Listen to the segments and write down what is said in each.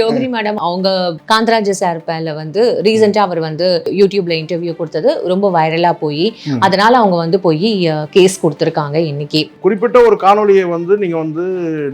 Rohini madam அவங்க காந்தராஜ sir பேர்ல வந்து ரீசெண்டா அவர் வந்து யூடியூப்ல இன்டர்வியூ கொடுத்தது ரொம்ப வைரலா போய். அதனால அவங்க வந்து போய் கேஸ் கொடுத்துருக்காங்க இன்னைக்கு. குறிப்பிட்ட ஒரு காணொளியை வந்து நீங்கள் வந்து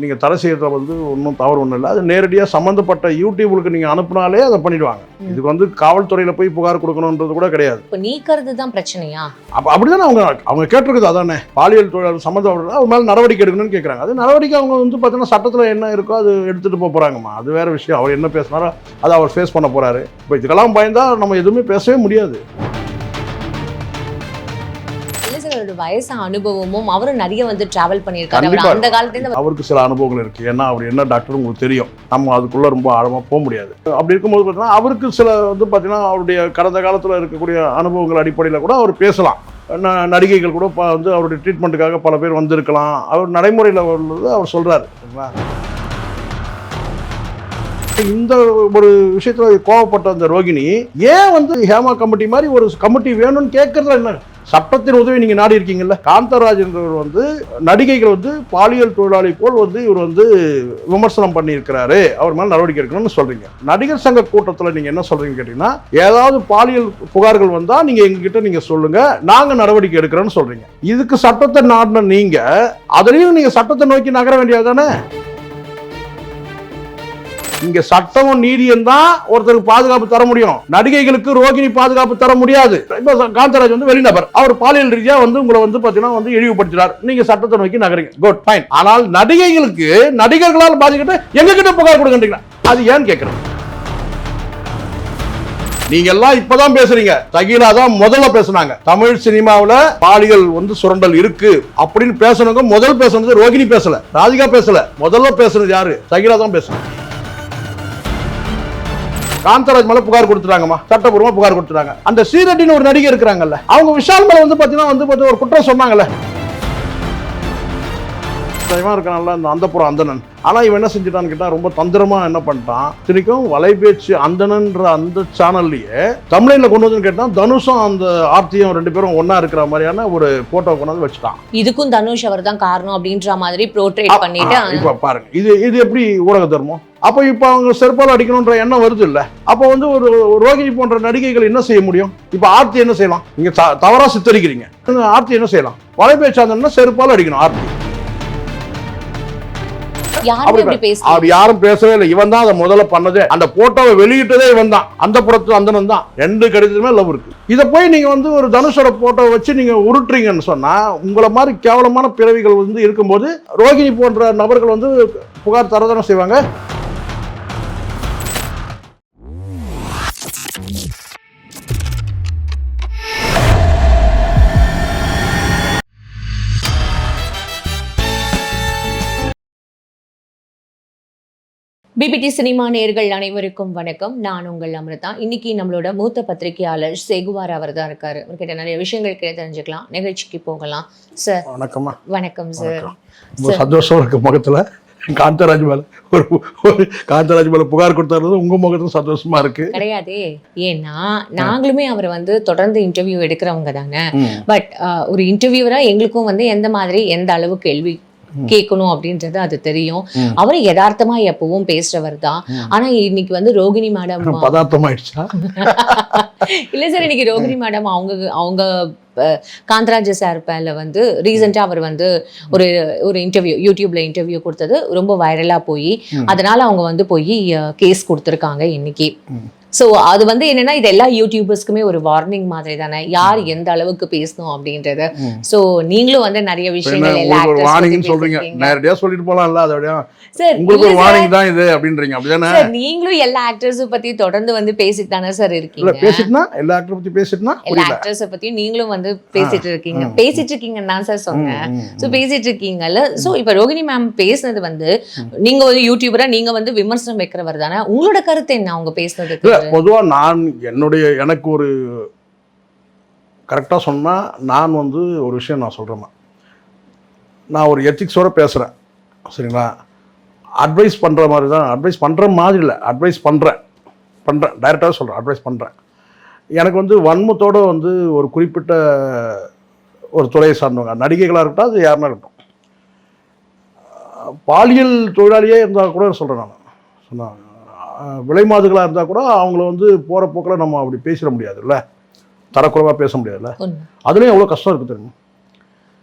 நீங்கள் தடை செய்யறத வந்து ஒன்றும் தவறு ஒன்றும் இல்லை. அது நேரடியாக சம்மந்தப்பட்ட யூடியூபுக்கு நீங்கள் அனுப்புனாலே அதை பண்ணிடுவாங்க. இதுக்கு வந்து காவல்துறையில் போய் புகார் கொடுக்கணுன்றது கூட கிடையாது. இப்ப நீக்கிறது தான் பிரச்சனையா? அப்போ அப்படிதானே அவங்க அவங்க கேட்டிருக்குது அதானே? பாலியல் தொழிலாளர் சம்மந்தப்பட்ட அவர் மேலே நடவடிக்கை எடுக்கணும்னு கேட்குறாங்க அது நடவடிக்கை அவங்க வந்து பார்த்தீங்கன்னா சட்டத்தில் என்ன இருக்கோ அது எடுத்துகிட்டு போக போகிறாங்கம்மா அது வேற விஷயம். அவர் என்ன பேசினாரோ அதை அவர் ஃபேஸ் பண்ண போகிறாரு இப்போ இதுக்கெல்லாம் பயந்தா நம்ம எதுவுமே பேசவே முடியாது. வயசு அனுபவமும் அவரும் நிறைய வந்து டிராவல் பண்ணியிருக்காரு. அந்த காலத்துல அவருக்கு சில அனுபவங்கள் இருக்குது ஏன்னா அவர் என்ன டாக்டர் உங்களுக்கு தெரியும். நம்ம அதுக்குள்ளே ரொம்ப ஆழமாக போக முடியாது. அப்படி இருக்கும்போது பார்த்தீங்கன்னா அவருக்கு சில வந்து பார்த்தீங்கன்னா அவருடைய கடந்த காலத்தில் இருக்கக்கூடிய அனுபவங்கள் அடிப்படையில் கூட அவர் பேசலாம். நடிகைகள் கூட வந்து அவருடைய ட்ரீட்மெண்ட்டுக்காக பல பேர் வந்திருக்கலாம். அவர் நடைமுறையில் உள்ளது அவர் சொல்கிறாரு இந்த ஒரு விஷயத்தில் கோவப்பட்ட அந்த ரோகிணி ஏன் வந்து ஹேமா கமிட்டி மாதிரி ஒரு கமிட்டி வேணும்னு கேட்கறதுல என்ன? சட்டத்தின் உதவி நீங்க நாடி இருக்கீங்கல்ல? காந்தராஜ் என்றவர் வந்து நடிகைகள் வந்து பாலியல் தொழிலாளி போல் வந்து இவர் வந்து விமர்சனம் பண்ணியிருக்கிறாரு. அவர் மேலே நடவடிக்கை எடுக்கணும்னு சொல்றீங்க. நடிகர் சங்க கூட்டத்தில் நீங்க என்ன சொல்றீங்க கேட்டீங்கன்னா ஏதாவது பாலியல் புகார்கள் வந்தா நீங்க எங்ககிட்ட நீங்க சொல்லுங்க நாங்க நடவடிக்கை எடுக்கிறோம்னு சொல்றீங்க. இதுக்கு சட்டத்தை நாடின நீங்க அதுலயும் நீங்க சட்டத்தை நோக்கி நகர வேண்டியது தானே இங்க சட்டமும் நீதியும் தான் ஒருத்தருக்கு பாதுகாப்பு தர முடியும். நடிகைகளுக்கு ரோகிணி பாதுகாப்பு தர முடியாது. இப்ப காந்தராஜ் வந்து வெளிநபர். அவர் பாலியல் ரீதியா வந்து உங்களை வந்து பாத்தீங்கன்னா வந்து இழிவுபடுத்தினார். நீங்க சட்டத்தை நோக்கி நகரீங்க. குட் ஃபைன் ஆனால் நடிகைகளுக்கு நடிகர்களால் பாதிக்கிட்டு எங்க கிட்ட புகார் கொடுக்கின்றீங்களா அது ஏன்னு கேட்கறது நீங்க எல்லாம் இப்பதான் பேசுறீங்க. தகிலா தான் முதல்ல பேசுனாங்க. தமிழ் சினிமாவுல பாலியல் வந்து சுரண்டல் இருக்கு அப்படின்னு பேசுனவங்க முதல் பேசுனது ரோகிணி பேசல. ராதிகா பேசல. முதல்ல பேசுனது யாரு? தகிலா தான் பேசுனாங்க. காந்தராஜ் மேல புகார் கொடுத்துட்டாங்கம்மா. சட்டப்பூர்வமா புகார் கொடுத்துட்டாங்க. அந்த ஸ்ரீரெட்டின்னு ஒரு நடிகை இருக்கிறாங்கல்ல அவங்க விஷால் மேல வந்து பாத்தீங்கன்னா வந்து ஒரு குற்றம் சொன்னாங்கல்ல. இவன் இருக்கான்ல அந்த அந்தப்புறம் அந்தணன். ஆனா இவன் என்ன செஞ்சுட்டான்னு கேட்டா ரொம்ப தந்திரமா என்ன பண்ணிட்டான்? திணிக்கும் வலைபேச்சு அந்தணன்ற அந்த சேனல்லையே தமிழ்ல கொண்டு வந்து கேட்டான் தனுஷும் அந்த ஆர்த்தியும் ரெண்டு பேரும் ஒண்ணா இருக்கிற மாதிரியான ஒரு போட்டோ கொண்டு வந்து வச்சுட்டான். இதுக்கும் தனுஷ் அவர் தான் காரணம் அப்படின்ற மாதிரி ப்ரோட்ரேட் பண்ணிட்டு இப்ப பாருங்க. இது இது எப்படி ஊடக தர்மம்? அப்போ இப்போ அவங்க செருப்பால் அடிக்கணுன்ற எண்ணம் வருது இல்ல? அப்போ வந்து ஒரு ரோகிணி போன்ற நடிகைகள் என்ன செய்ய முடியும்? இப்போ ஆர்த்தி என்ன செய்யலாம்? நீங்க த- தவறா சித்தரிக்கிறீங்க. இந்த ஆர்த்தி என்ன செய்யலாம்? வலைபேச்சாந்தன்னா செருப்பால் அடிக்கணும் ஆர்த்தி. அப்படி யாரும் பேசவே இல்லை. இவன் தான் அதை முதல்ல பண்ணதே. அந்த போட்டோவை வெளியிட்டதே இவன் தான். அந்த புறத்து அந்தனன் தான். ரெண்டு கடிதமே லவ் இருக்கு. இதை போய் நீங்க வந்து ஒரு தனுஷோட போட்டோவை வச்சு நீங்க உருட்டுறீங்கன்னு சொன்னா உங்களை மாதிரி கேவலமான பிறவிகள் வந்து இருக்கும்போது ரோகிணி போன்ற நபர்கள் வந்து புகார் தரதானே செய்வாங்க? பிபிடி சினிமா நேர்கள் அனைவருக்கும் வணக்கம். நான் உங்கள் அமிர்தா. இன்னைக்கு நம்மளோட மூத்த பத்திரிகையாளர் செகுவார் அவர் தான் இருக்காரு அவர்கிட்ட நிறைய விஷயங்கள் கேட்டு தெரிஞ்சுக்கலாம். நிகழ்ச்சிக்கு போகலாம். சார் வணக்கம்மா. வணக்கம் சார் வணக்கம். ரொம்ப சந்தோஷம் இருக்கு முகத்துல. காந்தராஜ் மேல ஒரு காந்தராஜ் மேல புகார் கொடுத்தாரு உங்க முகத்துல சந்தோஷமா இருக்கு. கிடையாதே. ஏன்னா நாங்களுமே அவரை வந்து தொடர்ந்து இன்டர்வியூ எடுக்கிறவங்க தானே. ம். பட் ஒரு இன்டர்வியூவரா எங்களுக்கும் வந்து எந்த மாதிரி எந்த அளவு கேள்வி கேட்கணும் அப்படின்றது அது தெரியும். அவர் யதார்த்தமா எப்பவும் பேசுறவர் தான். ஆனா இன்னைக்கு வந்து ரோகிணி மேடம் பதார்த்தம் ஆயிடுச்சா இல்ல சார் இன்னைக்கு ரோகிணி மேடம் அவங்க அவங்க காந்தராஜ சார் பேர்ல வந்து ரீசெண்டா அவர் வந்து ஒரு ஒரு இன்டர்வியூ யூடியூப்ல இன்டர்வியூ கொடுத்தது ரொம்ப வைரலா போய். அதனால அவங்க வந்து போய் கேஸ் கொடுத்துருக்காங்க இன்னைக்கு. ஸோ அது வந்து என்னன்னா இது எல்லா யூடியூபர்ஸ்க்குமே ஒரு வார்னிங் மாதிரி தானே யார் எந்த அளவுக்கு பேசணும் அப்படின்றது. ஸோ நீங்களும் வந்து நிறைய விஷயங்கள் எல்லா பத்தி சொல்றீங்க. நேரடியா சொல்லிட்டு போலாம்ல அதோட சார் உங்களுக்கு ஒரு வார்னிங் தான் இது அப்படின்றீங்க. அப்படிதானே நீங்களும் எல்லா ஆக்டர்ஸ் பத்தி தொடர்ந்து வந்து பேசிட்டு தானே சார் இருக்கீங்க. பேசிட்டுனா எல்லா ஆக்டர் பத்தி பேசிட்டுனா எல்லா ஆக்டர்ஸ் பத்தியும் நீங்களும் வந்து பேசிட்டு இருக்கீங்க. பேசிட்டு இருக்கீங்கன்னு தான் சார் சொன்னேன். ஸோ. பேசிட்டு இருக்கீங்கல்ல. ஸோ இப்போ ரோகிணி மேம் பேசுனது வந்து நீங்க வந்து யூடியூபரா நீங்க வந்து விமர்சனம் வைக்கிறவர் தானே. உங்களோட கருத்து என்ன அவங்க பேசுனதுக்கு? இல்ல பொதுவா நான் என்னுடைய எனக்கு ஒரு கரெக்டாக சொன்னா நான் வந்து ஒரு விஷயம் நான் சொல்றேன் நான். ஒரு எத்திக்ஸோட பேசுறேன் சரிங்களா? அட்வைஸ் பண்ற மாதிரி தான் அட்வைஸ் பண்ற மாதிரி இல்லை அட்வைஸ் பண்றேன். பண்றேன் டைரெக்டாக சொல்றேன் அட்வைஸ் பண்றேன். எனக்கு வந்து வன்மத்தோட வந்து ஒரு குறிப்பிட்ட ஒரு துறையை சார்ந்தவங்க நடிகைகளாக இருக்கட்டும் அது யாருன்னா இருக்கட்டும். பாலியல் தொழிலாளியே இருந்தால் கூட சொல்கிறேன் நான் சொன்னாங்க. விலைமாதுகளாக இருந்தால் கூட அவங்கள வந்து போகிற போக்கில் நம்ம அப்படி பேசிட முடியாதுல்ல? தரக்குறைவாக பேச முடியாதுல்ல? அதுலேயும் எவ்வளோ கஷ்டம் இருக்குது தெரியுமா?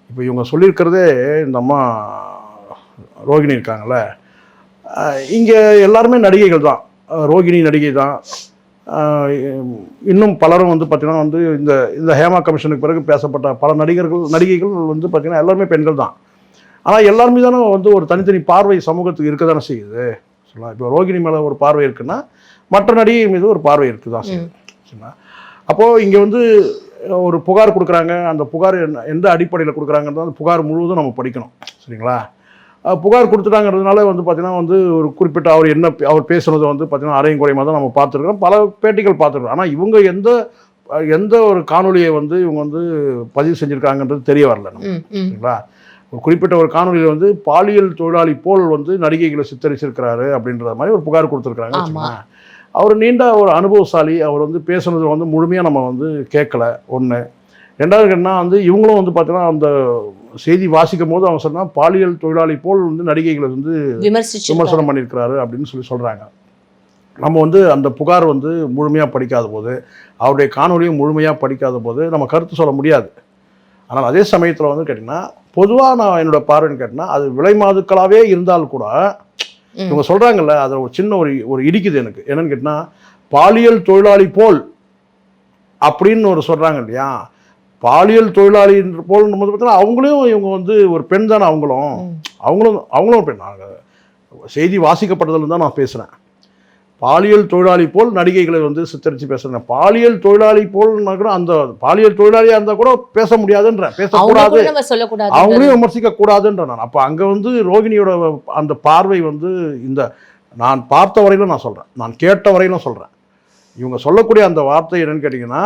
இப்போ இவங்க சொல்லியிருக்கிறதே இந்த அம்மா ரோகிணி இருக்காங்கல்ல. இங்கே எல்லாருமே நடிகைகள் தான். ரோகிணி நடிகை தான். இன்னும் பலரும் வந்து பார்த்திங்கன்னா வந்து இந்த இந்த ஹேமா கமிஷனுக்கு பிறகு பேசப்பட்ட பல நடிகர்கள் நடிகைகள் வந்து பார்த்திங்கன்னா எல்லாருமே பெண்கள் தான். ஆனால் எல்லாருமே தானே வந்து ஒரு தனித்தனி பார்வை சமூகத்துக்கு இருக்க தானே செய்யுது. சொல்லலாம். இப்போ ரோகிணி மேலே ஒரு பார்வை இருக்குன்னா மற்ற நடிகை மீது ஒரு பார்வை இருக்குது? தான் சரிங்களா அப்போது இங்கே வந்து ஒரு புகார் கொடுக்குறாங்க. அந்த புகார் எந்த அடிப்படையில் கொடுக்குறாங்கன்றது அந்த புகார் முழுவதும் நம்ம படிக்கணும். சரிங்களா? புகார் கொடுத்துட்டாங்கிறதுனால வந்து பார்த்தீங்கன்னா வந்து ஒரு குறிப்பிட்ட அவர் என்ன அவர் பேசுனதை வந்து பார்த்தீங்கன்னா அரையும் குறையுமா தான் நம்ம பார்த்துருக்கோம் பல பேட்டிகள் பார்த்துருக்கோம் ஆனால் இவங்க எந்த எந்த ஒரு காணொலியை வந்து இவங்க வந்து பதிவு செஞ்சுருக்காங்கன்றது தெரிய வரல சரிங்களா? குறிப்பிட்ட ஒரு காணொலியில் வந்து பாலியல் தொழிலாளி போல் வந்து நடிகைகளை சித்தரிச்சிருக்கிறாரு அப்படின்ற மாதிரி ஒரு புகார் கொடுத்துருக்காங்க. அவர் நீண்ட ஒரு அனுபவசாலி அவர் வந்து பேசுனது வந்து முழுமையாக நம்ம வந்து கேட்கல. ஒன்று ரெண்டாவது என்ன வந்து இவங்களும் வந்து பார்த்தீங்கன்னா அந்த செய்தி வாசிக்கும் போது அவங்க சொன்னால் பாலியல் தொழிலாளி போல் வந்து நடிகைகளை வந்து விமர்சனம் பண்ணியிருக்கிறாரு அப்படின்னு சொல்லி சொல்கிறாங்க நம்ம வந்து அந்த புகார் வந்து முழுமையாக படிக்காத போது அவருடைய காணொலியும் முழுமையாக படிக்காத போது நம்ம கருத்து சொல்ல முடியாது. ஆனால் அதே சமயத்தில் வந்து கேட்டிங்கன்னா பொதுவாக நான் என்னோட பார்வைன்னு கேட்டிங்கன்னா அது விலை மாதுக்களாகவே இருந்தால் கூட. இவங்க சொல்கிறாங்கல்ல அதில் ஒரு சின்ன ஒரு ஒரு இடிக்குது எனக்கு. என்னன்னு கேட்டிங்கன்னா பாலியல் தொழிலாளி போல் அப்படின்னு ஒரு சொல்கிறாங்க இல்லையா? பாலியல் தொழிலாளி போல் போது பார்த்தீங்கன்னா அவங்களையும் இவங்க வந்து ஒரு பெண் தானே அவங்களும். அவங்களும் அவங்களும் பெண். நாங்கள் செய்தி வாசிக்கப்பட்டதுல தான் நான் பேசுகிறேன் பாலியல் தொழிலாளி போல் நடிகைகளை வந்து சித்தரித்து பேசுகிறேன் பாலியல் தொழிலாளி போல்னா கூட அந்த பாலியல் தொழிலாளியாக இருந்தால் கூட பேச முடியாதுன்ற பேசக்கூடாது. அவங்களையும் விமர்சிக்க கூடாதுன்ற நான். அப்போ அங்கே வந்து ரோகிணியோட அந்த பார்வை வந்து இந்த நான் பார்த்த வரையிலும் நான் சொல்கிறேன் நான் கேட்ட வரையிலும் சொல்கிறேன் இவங்க சொல்லக்கூடிய அந்த வார்த்தை என்னன்னு கேட்டிங்கன்னா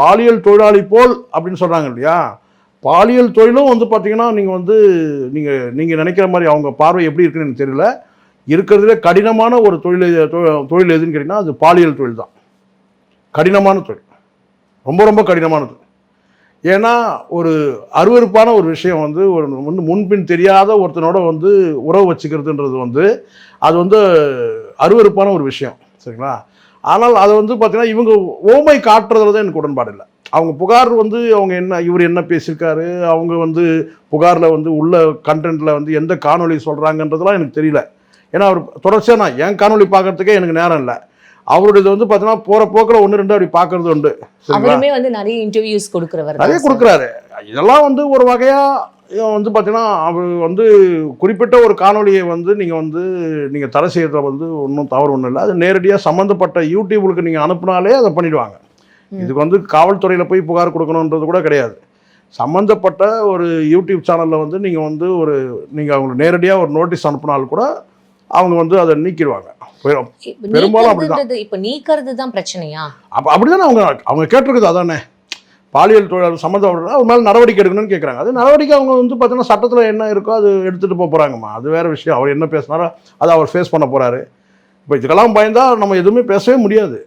பாலியல் தொழிலாளி போல் அப்படின்னு சொல்கிறாங்க இல்லையா? பாலியல் தொழிலும் வந்து பார்த்தீங்கன்னா நீங்கள் வந்து நீங்கள் நீங்கள் நினைக்கிற மாதிரி அவங்க பார்வை எப்படி இருக்குன்னு எனக்கு தெரியல. இருக்கிறதுல கடினமான ஒரு தொழில் தொ- தொழில் எதுன்னு கேட்டிங்கன்னா அது பாலியல் தொழில் தான் கடினமான தொழில். ரொம்ப ரொம்ப கடினமானது ஏன்னா ஒரு அருவருப்பான ஒரு விஷயம் வந்து ஒரு வந்து முன்பின் தெரியாத ஒருத்தனோட வந்து உறவு வச்சுக்கிறதுன்றது வந்து அது வந்து அருவருப்பான ஒரு விஷயம். சரிங்களா? ஆனால் அதை வந்து பார்த்திங்கன்னா இவங்க ஓமை காட்டுறதுல தான் எனக்கு உடன்பாடு இல்லை. அவங்க புகார் வந்து அவங்க என்ன இவர் என்ன பேசியிருக்காரு அவங்க வந்து புகாரில் வந்து உள்ள கண்டென்ட்டில் வந்து எந்த காணொளி சொல்கிறாங்கன்றதெல்லாம் எனக்கு தெரியல. ஏன்னா அவர் தொடர்ச்சியாக நான் என் காணொளி பார்க்கறதுக்கே எனக்கு நேரம் இல்லை. அவருடையது வந்து பார்த்தீங்கன்னா போகிற போக்கில் ஒன்று ரெண்டு அப்படி பார்க்கறது உண்டு. அவருமே வந்து நிறைய இன்டர்வியூஸ் கொடுக்கிறவர் நிறைய கொடுக்குறாரு. இதெல்லாம் வந்து ஒரு வகையாக வந்து பார்த்தீங்கன்னா அவர் வந்து குறிப்பிட்ட ஒரு காணொளியை வந்து நீங்கள் வந்து நீங்கள் தடை செய்யறதுல வந்து ஒன்றும் தவறு ஒன்றும் இல்லை. அது நேரடியாக சம்மந்தப்பட்ட யூடியூபுக்கு நீங்கள் அனுப்புனாலே அதை பண்ணிடுவாங்க. இதுக்கு வந்து காவல்துறையில் போய் புகார் கொடுக்கணுன்றது கூட கிடையாது. சம்மந்தப்பட்ட ஒரு யூடியூப் சேனலில் வந்து நீங்கள் வந்து ஒரு நீங்கள் அவங்களுக்கு நேரடியாக ஒரு நோட்டீஸ் அனுப்புனாலும் கூட அவங்க வந்து அதை நீக்கிடுவாங்க. பெரும்பாலும் நீக்கிறதுன்றது இப்ப நீக்கிறது தான் பிரச்சனையா? அப்போ அப்படிதானே அவங்க அவங்க கேட்டிருக்குது அதானே. பாலியல் தொழிலாளர் சம்மந்தப்பட்ட அவர் மேலே நடவடிக்கை எடுக்கணும்னு கேட்குறாங்க. அது நடவடிக்கை அவங்க வந்து பார்த்தீங்கன்னா சட்டத்தில் என்ன இருக்கோ அது எடுத்துகிட்டு போக போகிறாங்கம்மா அது வேறு விஷயம். அவர் என்ன பேசினாரோ அதை அவர் ஃபேஸ் பண்ண போகிறாரு இப்போ இதுக்கெல்லாம் பயந்தா நம்ம எதுவுமே பேசவே முடியாது.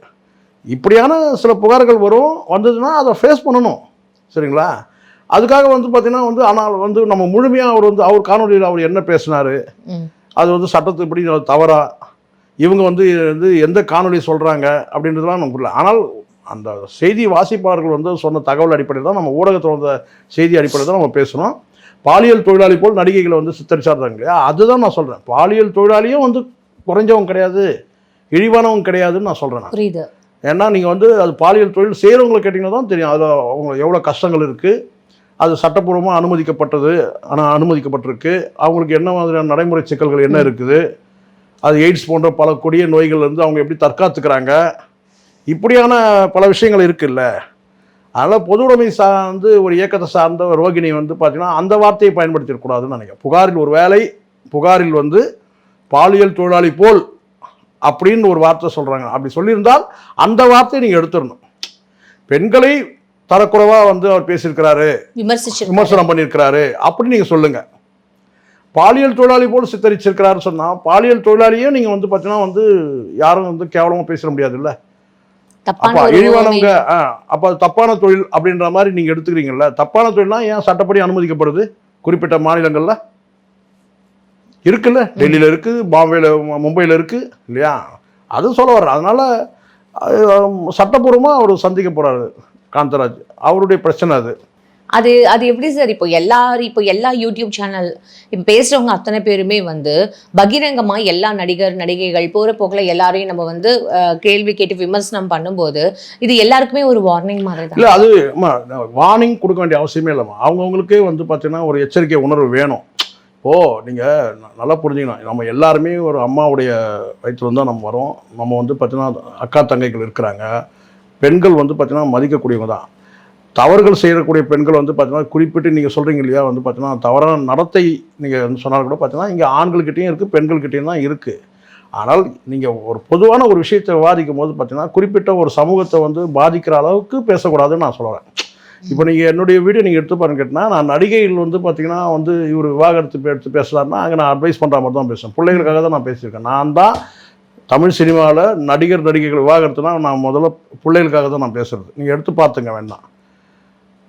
இப்படியான சில புகார்கள் வரும் வந்ததுன்னா அதை ஃபேஸ் பண்ணணும். சரிங்களா? அதுக்காக வந்து பார்த்தீங்கன்னா வந்து ஆனால் வந்து நம்ம முழுமையாக அவர் வந்து அவர் காணொலியில் அவர் என்ன பேசினாரு. அது வந்து சட்டத்துப்படி தவறா. இவங்க வந்து வந்து எந்த காணொளி சொல்கிறாங்க அப்படின்றதுலாம் நமக்கு புரியல. ஆனால் அந்த செய்தி வாசிப்பாளர்கள் வந்து சொன்ன தகவல் அடிப்படையில் தான் நம்ம ஊடகத்தில் வந்த செய்தி அடிப்படையில் தான் நம்ம பேசுகிறோம் பாலியல் தொழிலாளி போல் நடிகைகளை வந்து சித்தரிச்சாடுறாங்க இல்லையா? அதுதான் நான் சொல்கிறேன் பாலியல் தொழிலாளியும் வந்து குறைஞ்சவங்க கிடையாது. இழிவானவங்க கிடையாதுன்னு நான் சொல்கிறேன் புரியுது. ஏன்னா நீங்கள் வந்து அது பாலியல் தொழில் செய்கிறவங்களை கேட்டிங்கன்னா தான் தெரியும். அதில் அவங்க எவ்வளோ கஷ்டங்கள் இருக்குது அது சட்டப்பூர்வமாக அனுமதிக்கப்பட்டது. ஆனால் அனுமதிக்கப்பட்டிருக்கு. அவங்களுக்கு என்ன மாதிரியான நடைமுறை சிக்கல்கள் என்ன இருக்குது? அது எய்ட்ஸ் போன்ற பல கொடிய நோய்கள் இருந்து அவங்க எப்படி தற்காத்துக்கிறாங்க? இப்படியான பல விஷயங்கள் இருக்குல்ல. அதனால் பொது உடைமை சார்ந்து ஒரு இயக்கத்தை சார்ந்த ரோகிணி வந்து பார்த்தீங்கன்னா அந்த வார்த்தையை பயன்படுத்திடக்கூடாதுன்னு நினைக்கிறேன். புகாரில் ஒரு வேலை புகாரில் வந்து பாலியல் தொழிலாளி போல் அப்படின்னு ஒரு வார்த்தை சொல்கிறாங்க அப்படி சொல்லியிருந்தால் அந்த வார்த்தையை நீங்கள் எடுத்துடணும். பெண்களை தரக்குறைவாக வந்து அவர் பேசியிருக்கிறாரு. விமர்சனம் பண்ணியிருக்கிறாரு. அப்படின்னு நீங்கள் சொல்லுங்கள் பாலியல் தொழிலாளி போல் சித்தரிச்சிருக்கிறாருன்னு சொன்னால் பாலியல் தொழிலாளியே நீங்கள் வந்து பார்த்தீங்கன்னா வந்து யாரும் வந்து கேவலமாக பேசிட முடியாதுல்ல? தப்பான அப்போ இழிவானவங்க அப்போ தப்பான தொழில் அப்படின்ற மாதிரி நீங்கள் எடுத்துக்கிறீங்கல்ல? தப்பான தொழில்னா ஏன் சட்டப்படி அனுமதிக்கப்படுது? குறிப்பிட்ட மாநிலங்களில்? இருக்குல்ல? டெல்லியில் இருக்குது பாம்பேயில் மும்பையில் இருக்குது இல்லையா? அது சொல்ல வர்றேன் அதனால சட்டப்பூர்வமாக அவர் சந்திக்க போறாரு. காந்தராஜ் அவருடைய பிரச்சனை அது. அது அது எப்படி சார் இப்போ எல்லாரும் இப்போ எல்லா யூடியூப் சேனல் இப்போ பேசுறவங்க அத்தனை பேருமே வந்து பகிரங்கமா எல்லா நடிகர் நடிகைகள் போற போக்குல எல்லாரையும் நம்ம வந்து கேள்வி கேட்டு விமர்சனம் பண்ணும்போது இது எல்லாருக்குமே ஒரு வார்னிங் மாதிரி தான். இல்லை அது வார்னிங் கொடுக்க வேண்டிய அவசியமே இல்லைம்மா அவங்கவுங்களுக்கே வந்து பார்த்தீங்கன்னா ஒரு எச்சரிக்கை உணர்வு வேணும். ஓ நீங்கள் நல்லா புரிஞ்சுக்கணும். நம்ம எல்லாருமே ஒரு அம்மாவுடைய வயிற்றுல தான் நம்ம வரோம். நம்ம வந்து பார்த்தீங்கன்னா அக்கா தங்கைகள் இருக்கிறாங்க. பெண்கள் வந்து பார்த்திங்கன்னா மதிக்கக்கூடியவங்க தான். தவறுகள் செய்யக்கூடிய பெண்கள் வந்து பார்த்தீங்கன்னா குறிப்பிட்டு நீங்கள் சொல்கிறீங்க இல்லையா வந்து பார்த்தீங்கன்னா தவறான நடத்தை நீங்கள் வந்து சொன்னால் கூட பார்த்தீங்கன்னா இங்கே ஆண்கள்கிட்டையும் இருக்குது பெண்கள்கிட்டயும் தான் இருக்குது ஆனால் நீங்கள் ஒரு பொதுவான ஒரு விஷயத்தை விவாதிக்கும் போது பார்த்தீங்கன்னா குறிப்பிட்ட ஒரு சமூகத்தை வந்து பாதிக்கிற அளவுக்கு பேசக்கூடாதுன்னு நான் சொல்கிறேன் இப்போ நீங்கள் என்னுடைய வீடியோ நீங்கள் எடுத்து பாருங்க கேட்டினா நான் நடிகைகள் வந்து பார்த்தீங்கன்னா வந்து இவர் விவாகரத்து எடுத்து பேசுகிறாருன்னா அங்கே நான் அட்வைஸ் பண்ணுற மாதிரி தான் பேசுவேன். பிள்ளைகளுக்காக தான் நான் பேசியிருக்கேன். நான் தான் தமிழ் சினிமாவில் நடிகர் நடிகைகள் விவாகரத்துனா நான் முதல்ல பிள்ளைகளுக்காக தான் நான் பேசுகிறது நீங்கள் எடுத்து பார்த்துங்க வேண்டாம்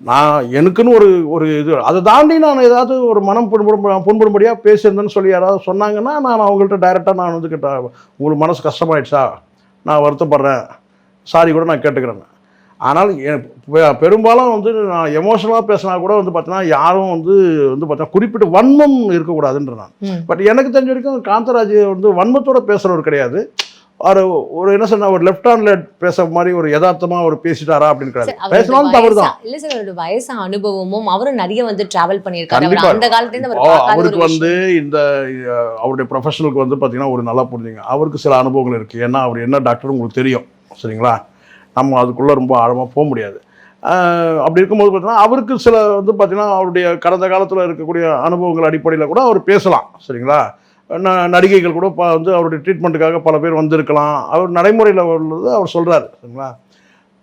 நான் எனக்குன்னு ஒரு ஒரு இது அதை தாண்டி நான் ஏதாவது ஒரு மனம் புண்படும் புண்படும்படியாக பேசியிருந்தேன்னு சொல்லி யாராவது சொன்னாங்கன்னா நான் அவங்கள்ட்ட டைரெக்டாக நான் வந்து கேட்டேன் உங்களுக்கு மனசு கஷ்டமாயிடுச்சா? நான் வருத்தப்படுறேன். சாரி கூட நான் கேட்டுக்கிறேன். ஆனால் பெரும்பாலும் வந்து நான் எமோஷனலாக பேசினா கூட வந்து பார்த்தீங்கன்னா யாரும் வந்து வந்து பார்த்தீங்கன்னா குறிப்பிட்ட வன்மம் இருக்கக்கூடாதுன்ற நான். பட் எனக்கு தெரிஞ்ச வரைக்கும் காந்தராஜ் வந்து வன்மத்தோட பேசுகிறவர் கிடையாது. ஒரு ஒரு என்ன சொன்னா ஒரு லெஃப்ட் ஹேண்ட்ல பேசுற மாதிரி ஒரு யதார்த்தமா ஒரு பேசிட்டாரா அப்படின்னு பேசலாம் தவறு தான். இல்ல சார் அவரோட வயசு அனுபவமும் அவரும் நிறைய வந்து டிராவல் பண்ணியிருக்காரு. அவர். அந்த காலத்துல இருந்து அவர் அவருக்கு வந்து இந்த அவருடைய ப்ரொஃபஷனலுக்கு வந்து பார்த்தீங்கன்னா ஒரு நல்லா புரிஞ்சுங்க. அவருக்கு சில அனுபவங்கள் இருக்குது ஏன்னா அவர் என்ன டாக்டர் உங்களுக்கு தெரியும். சரிங்களா? நம்ம அதுக்குள்ளே ரொம்ப ஆழமாக போக முடியாது. அப்படி இருக்கும்போது பார்த்தீங்கன்னா அவருக்கு சில வந்து பார்த்தீங்கன்னா அவருடைய கடந்த காலத்தில் இருக்கக்கூடிய அனுபவங்கள் அடிப்படையில் கூட அவர் பேசலாம் சரிங்களா? ந நடிகைகள் கூட ப வந்து அவருடைய ட்ரீட்மெண்ட்டுக்காக பல பேர் வந்திருக்கலாம். அவர் நடைமுறையில் உள்ளது அவர் சொல்கிறார் சரிங்களா?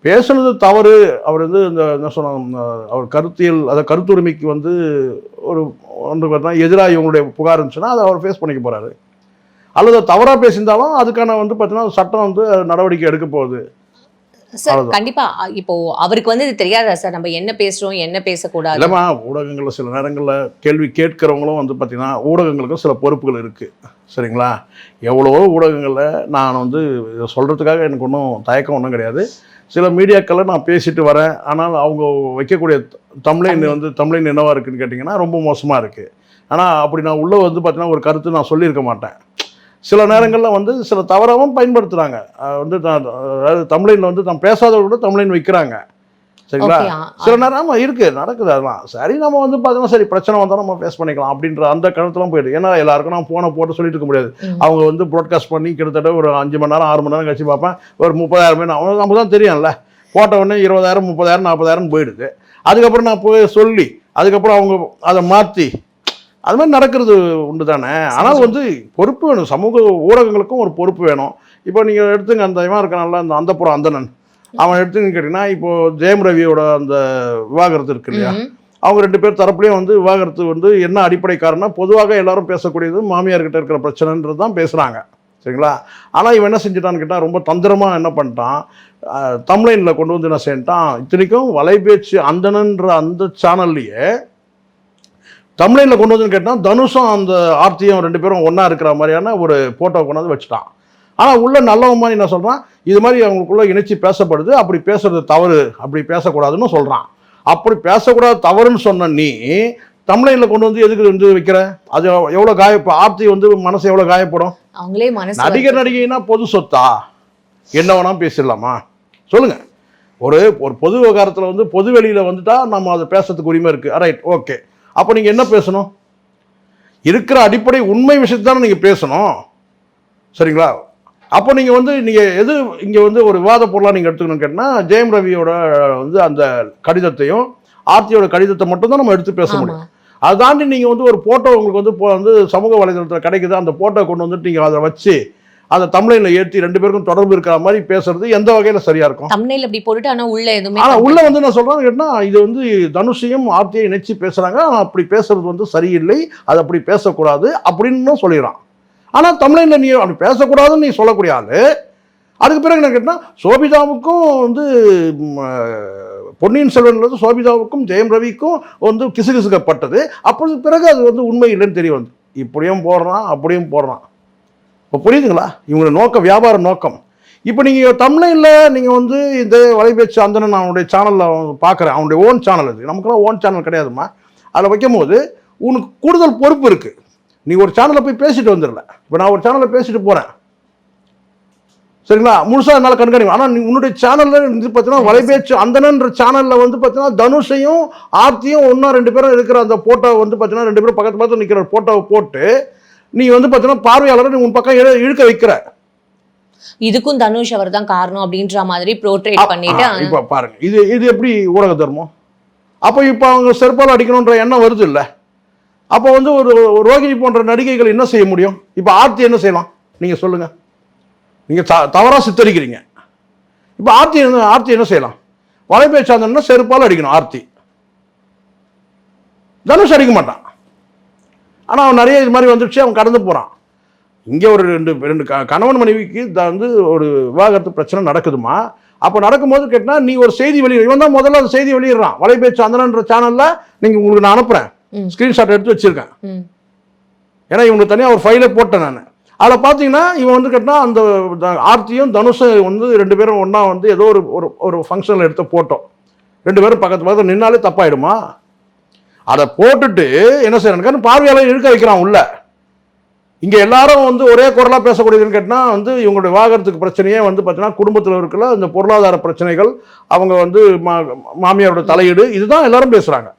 பேசுனது தவறு. அவர் வந்து இந்த என்ன சொன்ன அவர் கருத்தியல் அதை கருத்துரிமைக்கு வந்து ஒரு ஒன்று பார்த்தா எதிராக இவங்களுடைய புகார் இருந்துச்சுன்னா அதை அவர் ஃபேஸ் பண்ணிக்க போகிறாரு அல்லது தவறாக பேசியிருந்தாலும் அதுக்கான வந்து பார்த்தீங்கன்னா சட்டம் வந்து நடவடிக்கை எடுக்க போகுது. சார். கண்டிப்பா இப்போ அவருக்கு வந்து இது தெரியாதா சார் நம்ம என்ன பேசுறோம் என்ன பேசக்கூடாது? இல்லைம்மா ஊடகங்களில் சில நேரங்களில் கேள்வி கேட்கிறவங்களும் வந்து பார்த்தீங்கன்னா ஊடகங்களுக்கும் சில பொறுப்புகள் இருக்குது சரிங்களா? எவ்வளவோ ஊடகங்களில் நான் வந்து இதை சொல்கிறதுக்காக எனக்கு ஒன்றும் தயக்கம் ஒன்றும் கிடையாது. சில மீடியாக்களில் நான் பேசிட்டு வரேன். ஆனால் அவங்க வைக்கக்கூடிய தமிழின் வந்து தமிழின் என்னவா இருக்குன்னு கேட்டிங்கன்னா ரொம்ப மோசமாக இருக்குது ஆனால் அப்படி நான் உள்ளே வந்து பார்த்தீங்கன்னா ஒரு கருத்து நான் சொல்லியிருக்க மாட்டேன். சில நேரங்களில் வந்து சில தவறாகவும் பயன்படுத்துகிறாங்க வந்து அதாவது தமிழில் வந்து தான் பேசாதவங்க கூட தமிழின் வைக்கிறாங்க. சரிங்களா? சில நேரம் ஆமா இருக்கு நடக்குது அதெல்லாம். சரி நம்ம வந்து பார்த்தோம்னா சரி பிரச்சனை வந்தால் நம்ம ஃபேஸ் பண்ணிக்கலாம் அப்படின்ற அந்த கருத்துலாம் போயிடுது. ஏன்னா எல்லாருக்கும் நான் ஃபோனை போட்டு சொல்லிட்டு இருக்க முடியாது. அவங்க வந்து ப்ராட்காஸ்ட் பண்ணி கிட்டத்தட்ட ஒரு அஞ்சு மணி நேரம் ஆறு மணி நேரம் கழிச்சு பார்ப்பேன். ஒரு முப்பதாயிரம் அவங்க நமக்கு தான் தெரியும்ல. போட்ட உடனே இருபதாயிரம் முப்பதாயிரம் நாற்பதாயிரம் போயிடுது. அதுக்கப்புறம் நான் போய் சொல்லி அதுக்கப்புறம் அவங்க அதை மாற்றி அது மாதிரி நடக்கிறது உண்டு தானே ஆனால் வந்து பொறுப்பு வேணும். சமூக ஊடகங்களுக்கும் ஒரு பொறுப்பு வேணும். இப்போ நீங்கள் எடுத்துங்க அந்த இவன் இருக்கானல்ல அந்த அந்தப்புறம் அந்தணன். அவன் எடுத்துன்னு கேட்டிங்கன்னா இப்போ ஜெயம் ரவியோட அந்த விவாகரத்து இருக்கு இல்லையா. அவங்க ரெண்டு பேர் தரப்புலையும் வந்து விவாகரத்து வந்து என்ன அடிப்படை காரணம் பொதுவாக எல்லாரும் பேசக்கூடியது மாமியார்கிட்ட இருக்கிற பிரச்சனைன்றது தான் பேசுகிறாங்க சரிங்களா? ஆனால் இவன் என்ன செஞ்சுட்டான்னு கேட்டால் ரொம்ப தந்திரமாக என்ன பண்ணிட்டான்? தமிழ்லைனில் கொண்டு வந்து என்ன செஞ்சிட்டான் இத்தனைக்கும் வலைபேச்சு அந்தணன்ற அந்த சேனல்லையே தமிழ்லைனில் கொண்டு வந்து கேட்டால் தனுஷும் அந்த ஆர்த்தியும் ரெண்டு பேரும் ஒன்றா இருக்கிற மாதிரியான ஒரு ஃபோட்டோ கொண்டாந்து வச்சுட்டான். ஆனால் உள்ள நல்லவன் மாதிரி என்ன சொல்கிறான் இது மாதிரி அவங்களுக்குள்ள இணைச்சி பேசப்படுது அப்படி பேசுறது தவறு அப்படி பேசக்கூடாதுன்னு சொல்கிறான் அப்படி பேசக்கூடாது தவறுன்னு சொன்ன நீ தமிழ்லைனில் கொண்டு வந்து எதுக்கு வந்து வைக்கிற? அது எவ்வளோ காய ஆர்த்தி வந்து மனசு எவ்வளோ காயப்படும்? அவங்களே மனசு நடிகர் நடிகைனா பொது சொத்தா? என்ன வேணாலும் பேசிடலாமா? சொல்லுங்க. ஒரு ஒரு பொது விவகாரத்தில் வந்து பொது வெளியில் வந்துட்டா நம்ம அதை பேசுறதுக்கு உரிமை இருக்குது ரைட் ஓகே அப்போ நீங்கள் என்ன பேசணும்? இருக்கிற அடிப்படை உண்மை விஷயத்தை தானே நீங்கள் பேசணும். சரிங்களா? அப்போ நீங்கள் வந்து நீங்கள் எது இங்கே வந்து ஒரு விவாத பொருளாக நீங்கள் எடுத்துக்கணும்னு கேட்டால் ஜெயம் ரவியோட வந்து அந்த கடிதத்தையும் ஆர்த்தியோட கடிதத்தை மட்டும் தான் நம்ம எடுத்து பேச முடியும். அதை தாண்டி நீங்கள் வந்து ஒரு ஃபோட்டோ உங்களுக்கு வந்து இப்போ வந்து சமூக வலைதளத்தில் கிடைக்குது. அந்த ஃபோட்டோ கொண்டு வந்துட்டு நீங்கள் அதை வச்சு அதை தமிழில் ஏற்றி ரெண்டு பேருக்கும் தொடர்பு இருக்கிற மாதிரி பேசுறது எந்த வகையில் சரியா இருக்கும்? தம்னையில் அப்படி போட்டுட்டு ஆனா உள்ள எதுவுமே ஆனால் உள்ள வந்து நான் சொல்றேன் கேட்டா இது வந்து தனுஷையும் ஆர்த்தியை இணைச்சு பேசுறாங்க. ஆனா அப்படி பேசுறது வந்து சரியில்லை. அது அப்படி பேசக்கூடாது அப்படின்னு சொல்லிடுறான். ஆனால் தமிழில் நீ அப்படி பேசக்கூடாதுன்னு நீ சொல்லக்கூடிய ஆளு. அதுக்கு பிறகு என்ன கேட்டால் சோபிதாவுக்கும் வந்து பொன்னியின் செல்வன்ல வந்து சோபிதாவுக்கும் ஜெயம் ரவிக்கும் வந்து கிசுகிசுக்கப்பட்டது. அப்போது பிறகு அது வந்து உண்மை இல்லைன்னு தெரிய வந்து இப்படியும் போடுறான் அப்படியும் போடுறான். இப்போ புரியுதுங்களா? இவங்க நோக்கம் வியாபார நோக்கம். இப்போ நீங்கள் தமிழில் நீங்கள் வந்து இந்த வலைபேச்சு அந்தனன் அவனுடைய சேனலில் பார்க்குறேன் அவனுடைய ஓன் சேனல் அது. நமக்குலாம் ஓன் சேனல் கிடையாதும்மா. அதில் வைக்கும்போது உனக்கு கூடுதல் பொறுப்பு இருக்குது நீ ஒரு சேனலில் போய் பேசிட்டு வந்துடல இப்போ நான் ஒரு சேனலில் பேசிட்டு போகிறேன் சரிங்களா? முழுசாக என்னால் கண்காணிக்கும் ஆனால் நீ உன்னுடைய சேனலில் வந்து பார்த்தீங்கன்னா வலைபேச்சு அந்தனன்ற சேனலில் வந்து பார்த்தீங்கன்னா தனுஷையும் ஆர்த்தியும் ஒன்றா ரெண்டு பேரும் இருக்கிற அந்த ஃபோட்டோ வந்து பார்த்தீங்கன்னா ரெண்டு பேரும் பக்கத்து பக்கத்தில் நிற்கிற ஃபோட்டோவை போட்டு நீ வந்து பார்த்தீங்கன்னா பார்வையாளரை நீ உன் பக்கம் இழு- இழுக்க வைக்கிற. இதுக்கும் தனுஷ் அவர் தான் காரணம் அப்படின்ற மாதிரி ப்ரோட்ரேட் பண்ணிட்டு இப்ப பாருங்க. இது இது எப்படி ஊடக தர்மம்? அப்போ இப்போ அவங்க செருப்பால் அடிக்கணுன்ற எண்ணம் வருது இல்ல? அப்போ வந்து ஒரு ரோகிணி போன்ற நடிகைகள் என்ன செய்ய முடியும்? இப்போ ஆர்த்தி என்ன செய்யலாம்? நீங்க சொல்லுங்க. நீங்க த தவறா சித்தரிக்கிறீங்க. இப்போ ஆர்த்தி என்ன ஆர்த்தி என்ன செய்யலாம்? வலைபேச்சாந்தன்னா செருப்பால் அடிக்கணும் ஆர்த்தி. தனுஷ் அடிக்க மாட்டான். ஆனால் அவன் நிறைய இது மாதிரி வந்துடுச்சு அவன் கடந்து போகிறான் இங்கே ஒரு ரெண்டு ரெண்டு க- கணவன் மனைவிக்கு வந்து ஒரு விவாகரத்து பிரச்சனை நடக்குதுமா அப்போ நடக்கும்போது கேட்டா நீ ஒரு செய்தி வெளியிட இவன் தான் முதல்ல அந்த செய்தி வெளியிடுறான். வலைபேச்சு அந்தனன்ற சேனலில் நீங்கள் உங்களுக்கு நான் அனுப்புகிறேன். ஸ்க்ரீன்ஷாட் எடுத்து வச்சிருக்கேன். ஏன்னா இவங்களுக்கு தனியாக ஒரு ஃபைலே போட்டேன் நான். அதில் பார்த்தீங்கன்னா இவன் வந்து கேட்டா அந்த ஆர்த்தியும் தனுஷும் வந்து ரெண்டு பேரும் ஒன்றா வந்து ஏதோ ஒரு ஒரு ஃபங்க்ஷனில் எடுத்த போட்டோ ரெண்டு பேரும் பக்கத்து பக்கத்தில் நின்னாலே தப்பாயிடுமா? அதை போட்டுட்டு என்ன செய்யறான்னு பார்வையாளர் இழுக்க வைக்கிறான் உள்ள. இங்கே எல்லாரும் வந்து ஒரே குரலாக பேசக்கூடியதுன்னு கேட்டால் வந்து இவங்களுடைய விவாகரத்துக்கு பிரச்சனையே வந்து பார்த்தீங்கன்னா குடும்பத்தில் இருக்கிற இந்த பொருளாதார பிரச்சனைகள் அவங்க வந்து மா மாமியாரோட தலையீடு இதுதான் எல்லாரும் பேசுகிறாங்க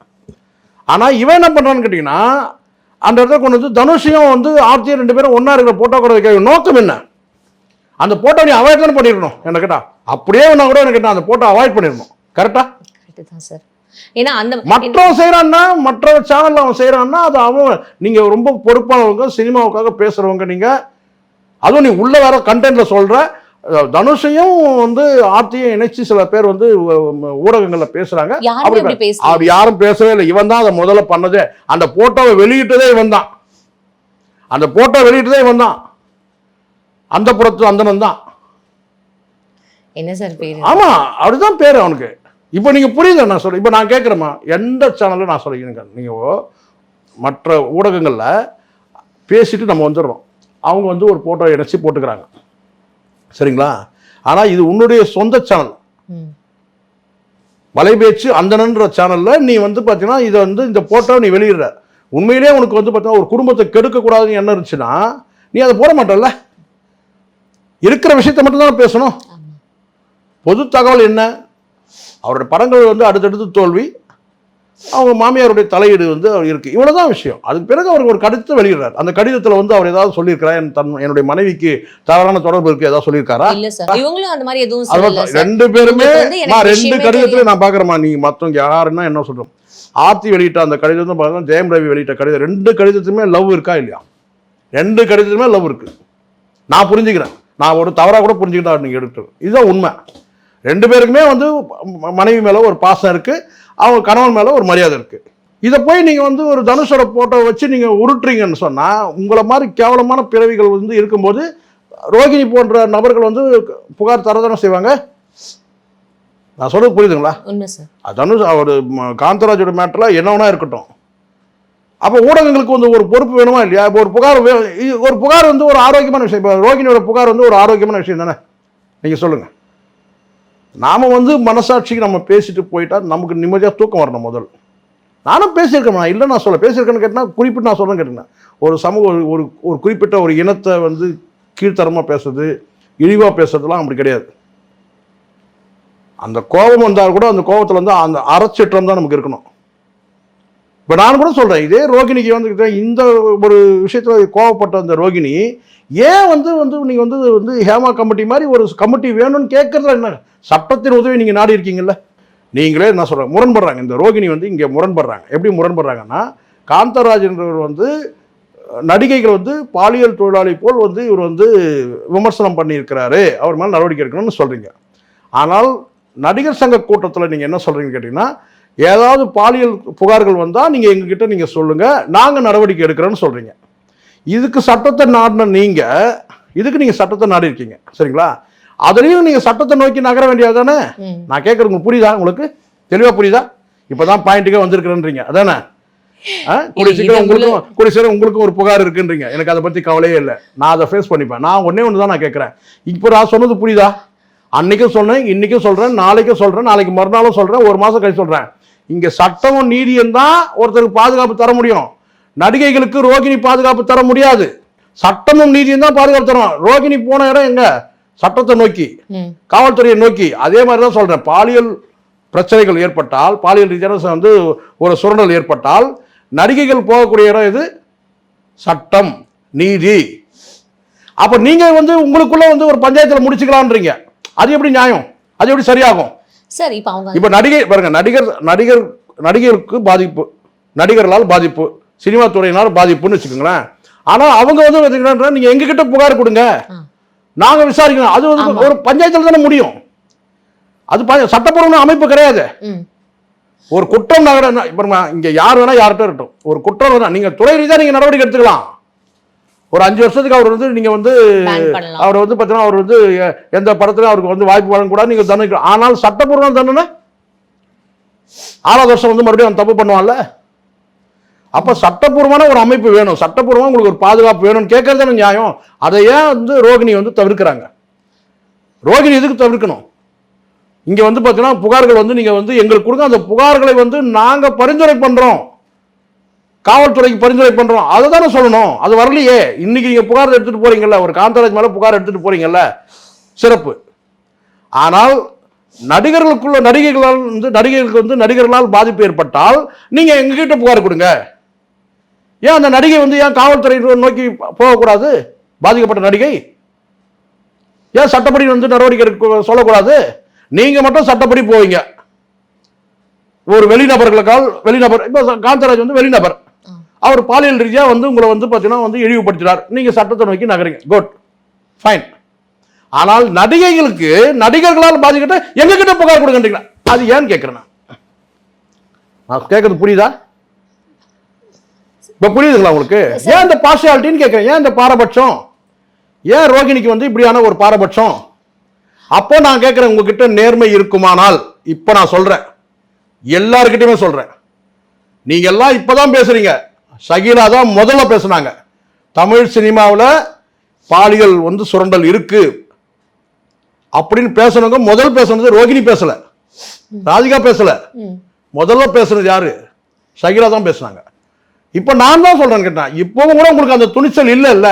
ஆனால் இவன் என்ன பண்ணுறான்னு கேட்டிங்கன்னா அந்த இடத்துல கொண்டு வந்து தனுஷையும் வந்து ஆர்த்தியும் ரெண்டு பேரும் ஒன்றா இருக்கிற போட்டோ கூட வைக்க நோக்கம் என்ன? அந்த போட்டோ நீ அவாய்ட் தானே பண்ணிடணும் என்ன கேட்டா? அப்படியே என்ன கூட எனக்கு கேட்டால் அந்த போட்டோ அவாய்ட் பண்ணிடணும். கரெக்டா சார் ஏன்னா அந்த மற்றவன் செய்கிறான்னா மற்ற சேனல்ல அவன் செய்கிறான்னா அது அவன் நீங்க ரொம்ப பொறுப்பானவங்க சினிமாவுக்காக பேசுறவங்க நீங்க. அதுவும் நீ உள்ள வர கண்டென்ட்ல சொல்ற தனுஷையும் வந்து ஆர்த்தியும் இணைச்சு சில பேர் வந்து ஊடகங்கள்ல பேசுறாங்க. அப்படி யாரும் பேசவே இல்லை. இவன் தான் அதை முதல்ல பண்ணதே. அந்த போட்டோவை வெளியிட்டதே இவன் தான். அந்த போட்டோ வெளியிட்டதே இவன் தான். அந்த புறத்து அந்தனன் தான். என்ன சார் பேரு? ஆமா அப்படிதான் பேர் அவனுக்கு. இப்போ நீங்க புரியுது நான் சொல்றேன் இப்போ நான் கேட்குறேம்மா எந்த சேனலும் நான் சொல்லிக்கிறேங்க நீங்க மற்ற ஊடகங்கள்ல பேசிட்டு நம்ம வந்துடுறோம். அவங்க வந்து ஒரு போட்டோ இணைச்சி போட்டுக்கிறாங்க. சரிங்களா? ஆனா இது உன்னுடைய சொந்த சேனல். வலைபேச்சு அந்தனன்ற சேனல்ல நீ வந்து பார்த்தீங்கன்னா இதை வந்து இந்த போட்டோ நீ வெளியிடுற. உண்மையிலேயே உனக்கு வந்து பார்த்தீங்கன்னா ஒரு குடும்பத்தை கெடுக்கக்கூடாதுன்னு என்ன இருந்துச்சுன்னா நீ அதை போட மாட்டல்ல. இருக்கிற விஷயத்தை மட்டும் தானே பேசணும். பொது தகவல் என்ன? அவருடைய படங்கள் வந்து அடுத்தடுத்து தோல்வி அவங்க மாமியாருடைய தலையீடு வந்து அவர் இருக்கு. இவ்வளவுதான் விஷயம். அதுக்கு பிறகு அவர் ஒரு கடிதத்தை வெளியிடுறார். அந்த கடிதத்தில் வந்து அவர் ஏதாவது சொல்லியிருக்கிறார்? என் தன் என்னுடைய மனைவிக்கு தவறான தொடர்பு இருக்கு ஏதாவது சொல்லியிருக்காரா? இவங்களும் அந்த மாதிரி எதுவும் ரெண்டு பேருமே நான் ரெண்டு கடிதத்துல நான் பாக்குறேமா நீங்க மத்தவங்க யாருன்னா என்ன சொல்றோம் ஆர்த்தி வெளியிட்ட அந்த கடிதம் தான் பாருங்க ஜெயம் ரவி வெளியிட்ட கடிதம். ரெண்டு கடிதத்துமே லவ் இருக்கா இல்லையா? ரெண்டு கடிதத்துமே லவ் இருக்கு. நான் புரிஞ்சுக்கிறேன். நான் ஒரு தவறா கூட புரிஞ்சுக்கிட்டா நீங்க எடுத்து இதுதான் உண்மை. ரெண்டு பேருக்குமே வந்து மனைவி மேல ஒரு பாசம் இருக்கு அவங்க கணவன் மேல ஒரு மரியாதை இருக்கு. இதை போய் நீங்க வந்து ஒரு தனுஷோட போட்டோ வச்சு நீங்க உருட்டுறீங்கன்னு சொன்னா உங்களை மாதிரி கேவலமான பிறவிகள் வந்து இருக்கும்போது ரோகிணி போன்ற நபர்கள் வந்து புகார் தரதானே செய்வாங்க? நான் சொல்றது புரியுதுங்களா? தனுஷ் அவர் காந்தராஜோட மேட்டரில் என்ன வேணா இருக்கட்டும். அப்போ ஊடகங்களுக்கு வந்து ஒரு பொறுப்பு வேணுமா இல்லையா? இப்போ ஒரு புகார் ஒரு புகார் வந்து ஒரு ஆரோக்கியமான விஷயம். இப்போ ரோகிணியோட புகார் வந்து ஒரு ஆரோக்கியமான விஷயம் தானே? நீங்கள் சொல்லுங்கள் நாம் வந்து மனசாட்சிக்கு நம்ம பேசிட்டு போயிட்டா நமக்கு நிம்மதியாக தூக்கம் வரணும் முதல். நானும் பேசியிருக்கேன் நான் இல்லை நான் சொல்ல பேசியிருக்கேன்னு கேட்டால் குறிப்பிட்டு நான் சொல்கிறேன்னு கேட்டேன் ஒரு சமூக ஒரு ஒரு ஒரு குறிப்பிட்ட ஒரு இனத்தை வந்து கீழ்த்தரமாக பேசுறது இழிவாக பேசுறதுலாம் அப்படி கிடையாது. அந்த கோபம் வந்தால் கூட அந்த கோபத்தில் வந்து அந்த அறச்சிற்றம் தான் நமக்கு இருக்கணும். இப்போ நான் கூட சொல்கிறேன் இதே ரோகிணிக்கு வந்து இந்த ஒரு விஷயத்தில் கோவப்பட்ட அந்த ரோகிணி ஏன் வந்து வந்து நீங்கள் வந்து வந்து ஹேமா கமிட்டி மாதிரி ஒரு கமிட்டி வேணும்னு கேட்குறதுல என்ன? சட்டத்தின் உதவி நீங்கள் நாடி இருக்கீங்கல்ல? நீங்களே என்ன சொல்கிறேன் முரண்படுறாங்க. இந்த ரோகிணி வந்து இங்கே முரண்படுறாங்க. எப்படி முரண்படுறாங்கன்னா காந்தராஜன்றவர் வந்து நடிகைகள் வந்து பாலியல் தொழிலாளி போல் வந்து இவர் வந்து விமர்சனம் பண்ணியிருக்கிறாரு. அவர் மேலே நடவடிக்கை எடுக்கணும்னு சொல்கிறீங்க ஆனால் நடிகர் சங்க கூட்டத்தில் நீங்கள் என்ன சொல்கிறீங்கன்னு கேட்டிங்கன்னா ஏதாவது பாலியல் புகார்கள் வந்தால் நீங்கள் எங்ககிட்ட நீங்கள் சொல்லுங்கள் நாங்கள் நடவடிக்கை எடுக்கிறோன்னு சொல்கிறீங்க இதுக்கு சட்டத்தை நாடின நீங்கள் இதுக்கு நீங்கள் சட்டத்தை நாடி இருக்கீங்க சரிங்களா? அதுலேயும் நீங்கள் சட்டத்தை நோக்கி நகர வேண்டியது தானே. நான் கேட்குறது உங்களுக்கு புரியுதா? உங்களுக்கு தெளிவாக புரியுதா? இப்போ தான் பாயிண்ட்டுக்கே வந்திருக்கிறேன்றீங்க. அதானே? கூடிய சீக்கிரம் உங்களுக்கும் கூடிய சீக்கிரம் உங்களுக்கும் ஒரு புகார் இருக்குன்றீங்க. எனக்கு அதை பத்தி கவலையே இல்லை. நான் அதை ஃபேஸ் பண்ணிப்பேன். நான் ஒண்ணே ஒன்று தான் நான் கேட்குறேன் இப்போ நான் சொன்னது புரியுதா? அன்னைக்கும் சொன்னேன் இன்னைக்கும் சொல்றேன் நாளைக்கும் சொல்றேன் நாளைக்கு மறுநாளும் சொல்றேன் ஒரு மாசம் கழிச்சு சொல்றேன். இங்க சட்டமும் நீதியும் தான் ஒருத்தருக்கு பாதுகாப்பு தர முடியும். நடிகைகளுக்கு ரோகிணி பாதுகாப்பு தர முடியாது. சட்டமும் நீதியும் தான் பாதுகாப்பு தரும். ரோகிணி போன இடம் எங்க? சட்டத்தை நோக்கி காவல்துறையை நோக்கி. அதே மாதிரி தான் சொல்றேன். பாலியல் பிரச்சனைகள் ஏற்பட்டால் பாலியல் ரீதியான வந்து ஒரு சுரண்டல் ஏற்பட்டால் நடிகைகள் போகக்கூடிய இடம் இது சட்டம் நீதி. அப்ப நீங்க வந்து உங்களுக்குள்ள வந்து ஒரு பஞ்சாயத்துல முடிச்சுக்கலாம்ன்றீங்க. அது எப்படி நியாயம்? அது எப்படி சரியாகும்? சார் இப்போ அவங்க இப்ப நடிகை பாருங்க நடிகர் நடிகர் நடிகருக்கு பாதிப்பு நடிகர்களால் பாதிப்பு சினிமா துறையினால் பாதிப்புன்னு வச்சுக்கோங்களேன். ஆனா அவங்க வந்து பாத்தீங்கன்னா, நீங்க எங்க கிட்ட புகார் கொடுங்க. ஆ. நாங்க விசாரிக்கணும். அது வந்து. ஒரு பஞ்சாயத்துல தானே முடியும். அது சட்டப்பூர்வமான அமைப்பு கிடையாது. ஒரு குற்றம் நகர இப்ப இங்க யார் வேணா யார்கிட்ட இருக்கட்டும். ஒரு குற்றம் வேணா நீங்க துறை ரீதியா நீங்க நடவடிக்கை எடுத்துக்கலாம். ஒரு அஞ்சு வருஷத்துக்கு அவர் வந்து நீங்க வந்து அவர் வந்து பார்த்தீங்கன்னா அவர் வந்து எந்த படத்துலையும் அவருக்கு வந்து வாய்ப்பு வழங்கக்கூடாது நீங்க தண்டனை ஆனால் சட்டப்பூர்வ தண்டனை? ஆறாவது வருஷம் வந்து மறுபடியும் அவன் தப்பு பண்ணுவான்ல? அப்ப சட்டப்பூர்வமான ஒரு அமைப்பு வேணும். சட்டப்பூர்வமா உங்களுக்கு ஒரு பாதுகாப்பு வேணும்னு கேட்கறது தானே நியாயம். அதை ஏன் வந்து ரோகிணி வந்து தவிர்க்கிறாங்க? ரோகிணி எதுக்கு தவிர்க்கணும்? இங்க வந்து பார்த்தீங்கன்னா புகார்கள் வந்து நீங்க வந்து எங்களுக்கு கொடுங்க. அந்த புகார்களை வந்து நாங்க பரிந்துரை பண்றோம். காவல்துறைக்கு பரிந்துரை பண்ணுறோம் அதை தானே சொல்லணும். அது வரலையே. இன்னைக்கு நீங்கள் புகார் எடுத்துகிட்டு போகிறீங்கல்ல ஒரு காந்தராஜ் மேலே புகார் எடுத்துகிட்டு போகிறீங்கல்ல சிறப்பு. ஆனால் நடிகர்களுக்குள்ள நடிகைகளால் வந்து நடிகைகளுக்கு வந்து நடிகர்களால் பாதிப்பு ஏற்பட்டால் நீங்கள் எங்ககிட்ட புகார் கொடுங்க. ஏன் அந்த நடிகை வந்து ஏன் காவல்துறை நோக்கி போகக்கூடாது? பாதிக்கப்பட்ட நடிகை? ஏன் சட்டப்படி வந்து நடவடிக்கை எடுக்க சொல்லக்கூடாது? நீங்கள் மட்டும் சட்டப்படி போவீங்க. ஒரு வெளிநபர்களுக்கால் வெளிநபர் இப்போ காந்தராஜ் வந்து வெளிநபர். அவர் பாலியல் ரீதியா வந்து உங்களை வந்து பார்த்தீங்கன்னா வந்து இழிவுபடுத்தினார். நீங்க சட்டத்தை நோக்கி நகருங்க. குட் ஃபைன் ஆனால் நடிகைகளுக்கு நடிகர்களால் பாதிக்கிட்ட எங்க கிட்ட புகார் கொடுங்கன்றீங்களா? அது ஏன்னு கேட்கிறேன் நான்? கேட்கறது புரியுதா? இப்ப புரியுதுங்களா உங்களுக்கு? ஏன் இந்த பார்ஷியாலிட்டின்னு கேட்கிறேன் ஏன் இந்த பாரபட்சம்? ஏன் ரோகிணிக்கு வந்து இப்படியான ஒரு பாரபட்சம்? அப்போ நான் கேட்கிறேன் உங்ககிட்ட நேர்மை இருக்குமானால் இப்ப நான் சொல்றேன். எல்லார்கிட்டயுமே சொல்றேன். நீங்க எல்லாம் இப்பதான் பேசுறீங்க. ஷகீலா தான் முதல்ல பேசுனாங்க. தமிழ் சினிமாவில் பாலியல் வந்து சுரண்டல் இருக்கு. அப்படின்னு பேசுனவங்க முதல் பேசுனது ரோகிணி பேசல. ராதிகா பேசல. முதல்ல பேசுனது யாரு? ஷகீலா தான் பேசுனாங்க. இப்போ நான் தான் சொல்றேன் கேட்டேன். இப்போவும் கூட உங்களுக்கு அந்த துணிச்சல் இல்லை இல்ல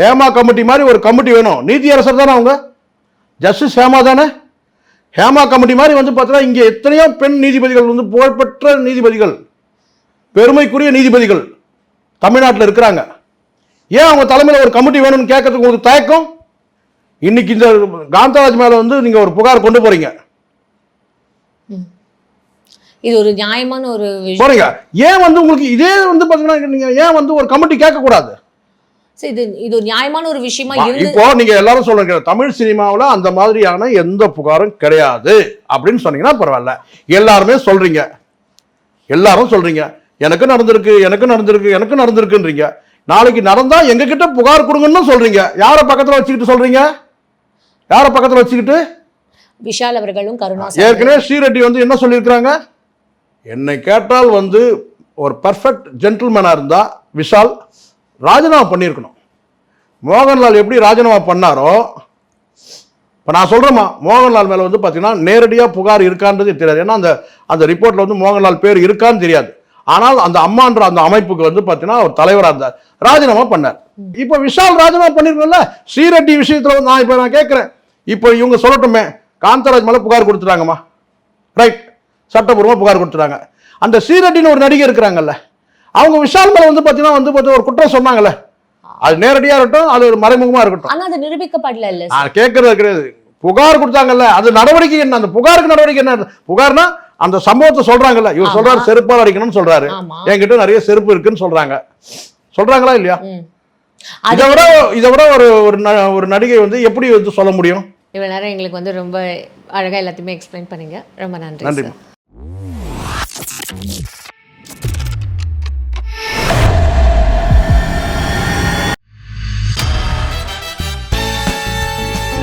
ஹேமா கமிட்டி மாதிரி ஒரு கமிட்டி வேணும். நீதியரசர் தானே அவங்க? ஜஸ்டிஸ் ஹேமா தானே? ஹேமா கமிட்டி மாதிரி வந்து பார்த்தீங்கன்னா இங்கே எத்தனையோ பெண் நீதிபதிகள் வந்து புகழ்பெற்ற நீதிபதிகள். பெருமைக்குரிய நீதிபதிகள். தமிழ்நாட்டில் இருக்கிறாங்க. ஏன் அவங்க தலைமையில் ஒரு கமிட்டி வேணும்னு கேட்கறதுக்கு உங்களுக்கு தயக்கம்? இன்னைக்கு இந்த காந்தராஜ் மேல வந்து நீங்க ஒரு புகார் கொண்டு போறீங்க. இது ஒரு நியாயமான ஒரு போறீங்க. ஏன் வந்து உங்களுக்கு இதே வந்து பாத்தீங்கன்னா நீங்க ஏன் வந்து ஒரு கமிட்டி கேட்க கூடாது சரி, இது இது ஒரு நியாயமான ஒரு விஷயமா இப்போ நீங்க எல்லாரும் சொல்லுங்க தமிழ் சினிமாவுல அந்த மாதிரியான எந்த புகாரும் கிடையாது. அப்படின்னு சொன்னீங்கன்னா பரவாயில்ல. எல்லாருமே சொல்றீங்க. எல்லாரும் சொல்றீங்க. எனக்கு நடந்திருக்கு எனக்கு நடந்திருக்கு எனக்கு நடந்திருக்குன்றீங்க. நாளைக்கு நடந்தா எங்க கிட்ட புகார் கொடுங்கன்னு சொல்றீங்க. யார பக்கத்துல வச்சுக்கிட்டு சொல்றீங்க? யார பக்கத்துல வச்சுக்கிட்டு? விஷால் அவர்களும் கருணா ஏற்கனவே ஸ்ரீரெட்டி வந்து என்ன சொல்லியிருக்கிறாங்க? என்னை கேட்டால் வந்து ஒரு பர்ஃபெக்ட் ஜென்டில்மேனாக இருந்தா விஷால் ராஜினாமா பண்ணியிருக்கணும். மோகன்லால் எப்படி ராஜினாமா பண்ணாரோ இப்போ நான் சொல்கிறேம்மா மோகன்லால் மேலே வந்து பார்த்தீங்கன்னா நேரடியாக புகார் இருக்கான்றது தெரியாது. ஏன்னா அந்த அந்த ரிப்போர்ட்டில் வந்து மோகன்லால் பேர் இருக்கான்னு தெரியாது. ஆனால் அந்த அம்மான்ற அந்த அமைப்புக்கு வந்து பார்த்தீங்கன்னா அவர் தலைவராக இருந்தார். ராஜினாமா பண்ணார். இப்போ விஷால் ராஜினாமா பண்ணிருக்கோம்ல ஸ்ரீரெட்டி விஷயத்தில் நான் இப்போ நான் கேட்குறேன் இப்போ இவங்க சொல்லட்டுமே. காந்தராஜ் மேலே புகார் கொடுத்துட்டாங்கம்மா. ரைட் சட்டப்பூர்வமாக புகார் கொடுத்துட்டாங்க. அந்த ஸ்ரீரெட்டின்னு ஒரு நடிகை இருக்கிறாங்கல்ல. அவங்க விஷால் மேலே வந்து பார்த்தீங்கன்னா வந்து பார்த்தீங்கன்னா ஒரு குற்றம் சொன்னாங்கல்ல. அது நேரடியாக இருக்கட்டும் அது ஒரு மறைமுகமாக இருக்கட்டும். ஆனா அது நிரூபிக்கப்படல இல்ல. நான் கேட்கறது கிடையாது. புகார் கொடுத்தாங்கல்ல. அது நடவடிக்கை என்ன? அந்த புகாருக்கு நடவடிக்கை என்ன? புகார்னா அந்த சம்பவத்தை சொல்றாங்கல்ல. இவர். சொல்றாரு செருப்பால் அடிக்கணும்னு சொல்றாரு. என்கிட்ட நிறைய செருப்பு இருக்குன்னு சொல்றாங்க. சொல்றாங்களா இல்லையா? இதை விட இதை விட ஒரு ஒரு நடிகை வந்து எப்படி வந்து சொல்ல முடியும்? இவ்வளவு நேரம் எங்களுக்கு வந்து ரொம்ப அழகா எல்லாத்தையுமே எக்ஸ்பிளைன் பண்ணீங்க. ரொம்ப நன்றி நன்றி